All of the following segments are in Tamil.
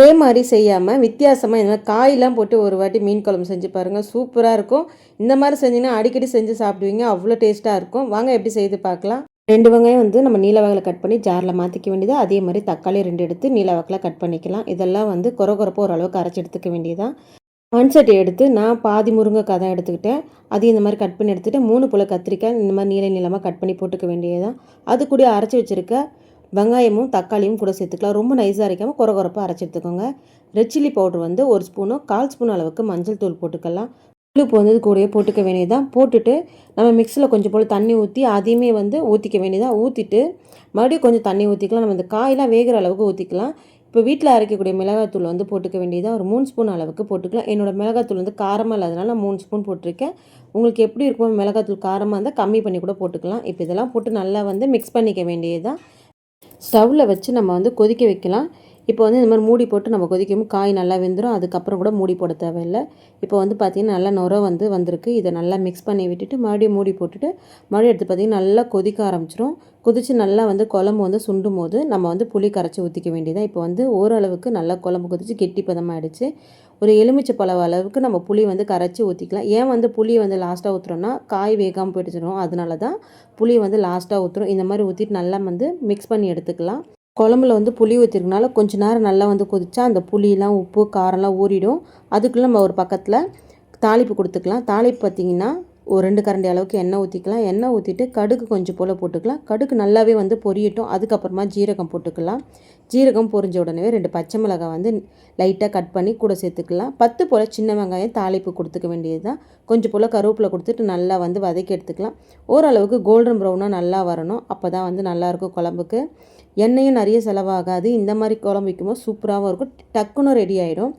அதே மாதிரி செய்யாமல் வித்தியாசமாக இந்த மாதிரி காயெல்லாம் போட்டு ஒரு வாட்டி மீன் குழம்பு செஞ்சு பாருங்கள் சூப்பராக இருக்கும். இந்த மாதிரி செஞ்சிங்கன்னா அடிக்கடி செஞ்சு சாப்பிடுவீங்க. அவ்வளோ டேஸ்ட்டாக இருக்கும். வாங்க எப்படி செய்து பார்க்கலாம். ரெண்டு வெங்காயம் வந்து நம்ம நீல வகையில் கட் பண்ணி ஜாரில் மாற்றிக்க வேண்டியது? அதே மாதிரி தக்காளி ரெண்டு எடுத்து நீல வகையில் கட் பண்ணிக்கலாம். இதெல்லாம் வந்து குறை குறைப்போ ஓரளவுக்கு அரைச்சி எடுத்துக்க வேண்டியதான் மண் சட்டி எடுத்து நான் பாதி முருங்கைக்காய் தான் எடுத்துக்கிட்டேன். அதையும் இந்த மாதிரி கட் பண்ணி எடுத்துகிட்டு மூணு புல கத்திரிக்காய் இந்த மாதிரி நீள நீளமாக கட் பண்ணி போட்டுக்க வேண்டியதுதான். அது கூட அரைச்சி வச்சுருக்க வெங்காயமும் தக்காளியும் கூட சேர்த்துக்கலாம். ரொம்ப நைஸாக அரைக்காமல் குறை குறைப்பாக அரைச்சி எடுத்துக்கோங்க. ரெட் சில்லி பவுடர் வந்து ஒரு ஸ்பூனும் கால் ஸ்பூன் அளவுக்கு மஞ்சள் தூள் போட்டுக்கலாம். உப்பு வந்து கூடயே போட்டுக்க வேண்டியதான் போட்டுட்டு நம்ம மிக்சியில் கொஞ்சம் போல் தண்ணி ஊற்றி அதையுமே வந்து ஊற்றிக்க வேண்டியதான் ஊற்றிட்டு மறுபடியும் கொஞ்சம் தண்ணி ஊற்றிக்கலாம் நம்ம இந்த காயெல்லாம் வேகிற அளவுக்கு ஊற்றிக்கலாம் இப்போ வீட்டில் அரைக்கக்கூடிய மிளகாத்தூள் வந்து போட்டுக்க வேண்டியதாக ஒரு மூணு ஸ்பூன் அளவுக்கு போட்டுக்கலாம். என்னோடய மிளகாத்தூள் வந்து காரமாக இல்லாதனால நான் மூணு ஸ்பூன் போட்டிருக்கேன். உங்களுக்கு எப்படி இருக்கும் மிளகாத்தூள் காரமாக இருந்தால் கம்மி பண்ணி கூட போட்டுக்கலாம். இப்போ இதெல்லாம் போட்டு நல்லா வந்து மிக்ஸ் பண்ணிக்க வேண்டியதுதான். ஸ்டவ்வில் வச்சு நம்ம வந்து கொதிக்க வைக்கலாம். இப்போ வந்து இந்த மாதிரி மூடி போட்டு நம்ம கொதிக்கும் காய் நல்லா வெந்துடும் அதுக்கப்புறம் கூட மூடி போட தேவையில்லை. இப்போ வந்து பார்த்திங்கன்னா நல்லா நுர வந்து வந்திருக்கு. இதை நல்லா மிக்ஸ் பண்ணி விட்டுட்டு மறுபடியும் மூடி போட்டுட்டு மறுபடியும் எடுத்து பார்த்திங்கன்னா நல்லா கொதிக்க ஆரம்பிச்சிடும் கொதித்து நல்லா வந்து குழம்பு வந்து சுண்டும் போது நம்ம வந்து புளி கரைச்சி ஊற்றிக்க வேண்டியதாக இப்போ வந்து ஓரளவுக்கு நல்லா குழம்பு கொதித்து கெட்டி பதமாகிடுச்சு ஒரு எலுமிச்சை பழம் அளவுக்கு நம்ம புளி வந்து கரைச்சி ஊற்றிக்கலாம் ஏன் வந்து புளியை வந்து லாஸ்ட்டாக ஊற்றுறோன்னா காய் வேகாமல் போயிடுச்சிடும் அதனால தான் புளியை வந்து லாஸ்ட்டாக ஊற்றுறோம் இந்த மாதிரி ஊற்றிட்டு நல்லா வந்து மிக்ஸ் பண்ணி எடுத்துக்கலாம். குழம்புல வந்து புளி ஊற்றிருக்கனால கொஞ்ச நேரம் நல்லா வந்து கொதிச்சா அந்த புளியெலாம் உப்பு காரம்லாம் ஊறிடும். அதுக்குள்ளே நம்ம ஒரு பக்கத்தில் தாளிப்பு கொடுத்துக்கலாம். தாளிப்பு பார்த்திங்கன்னா ஒரு ரெண்டு கரண்டி அளவுக்கு எண்ணெய் ஊற்றிக்கலாம் எண்ணெய் ஊற்றிட்டு கடுகு கொஞ்சம் போல் போட்டுக்கலாம். கடுகு நல்லாவே வந்து பொரியட்டும். அதுக்கப்புறமா ஜீரகம் போட்டுக்கலாம். ஜீரகம் பொரிஞ்ச உடனே ரெண்டு பச்சை மிளகாய் வந்து லைட்டாக கட் பண்ணி கூட சேர்த்துக்கலாம். பத்து போல் சின்ன வெங்காயம் தாளிப்பு கொடுத்துக்க வேண்டியது தான் கொஞ்சம் போல் கருவேப்பிலை கொடுத்துட்டு நல்லா வந்து வதக்கி எடுத்துக்கலாம். ஓரளவுக்கு கோல்டன் ப்ரௌனாக நல்லா வரணும். அப்போ தான் வந்து நல்லாயிருக்கும் குழம்புக்கு. எண்ணெயும் நிறைய செலவாகாது. இந்த மாதிரி குழம்பு வைக்கும்போது சூப்பராகவும் இருக்கும். டக்குன்னு ரெடி ஆகிடும்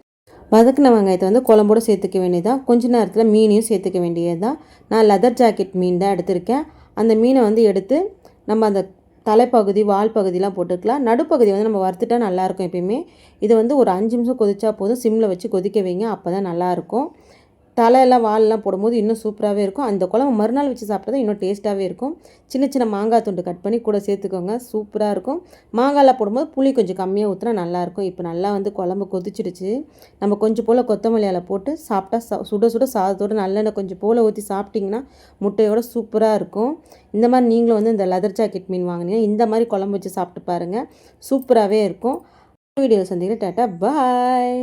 வதக்கின வெங்காயத்தை வந்து குழம்போடு சேர்த்துக்க வேண்டியதான் கொஞ்ச நேரத்தில் மீனையும் சேர்த்துக்க வேண்டியது தான் நான் லெதர் ஜாக்கெட் மீன் தான் எடுத்திருக்கேன். அந்த மீனை வந்து எடுத்து நம்ம அந்த தலைப்பகுதி வால் பகுதியெலாம் போட்டுக்கலாம். நடுப்பகுதி வந்து நம்ம வறுத்துட்டா நல்லாயிருக்கும் எப்பயுமே. இதை வந்து ஒரு அஞ்சு நிமிஷம் கொதிச்சா போதும். சிம்மில் வச்சு கொதிக்க வைங்க. அப்போ தான் நல்லாயிருக்கும். தலையெல்லாம் வாலெல்லாம் போடும்போது இன்னும் சூப்பராகவே இருக்கும். அந்த குழம்பு மறுநாள் வச்சு சாப்பிட்டா இன்னும் டேஸ்ட்டாகவே இருக்கும். சின்ன சின்ன மாங்காய் துண்டு கட் பண்ணி கூட சேர்த்துக்கோங்க. சூப்பராக இருக்கும். மாங்காயெலாம் போடும்போது புளி கொஞ்சம் கம்மியாக ஊற்றினா நல்லாயிருக்கும் இப்போ நல்லா வந்து குழம்பு கொதிச்சிடுச்சு. நம்ம கொஞ்சம் போல் கொத்தமல்லி போட்டு சாப்பிட்டா சுட சுட சாதத்தோடு நல்லெண்ணெய் கொஞ்சம் போல் ஊற்றி சாப்பிட்டிங்கன்னா முட்டையோட சூப்பராக இருக்கும். இந்த மாதிரி நீங்களும் வந்து இந்த லெதர் ஜாக்கெட் மீன் வாங்கினீங்க இந்த மாதிரி குழம்பு வச்சு சாப்பிட்டு பாருங்கள் சூப்பராகவே இருக்கும். வீடியோ சந்திக்கிறேன். டாட்டா. பாய்.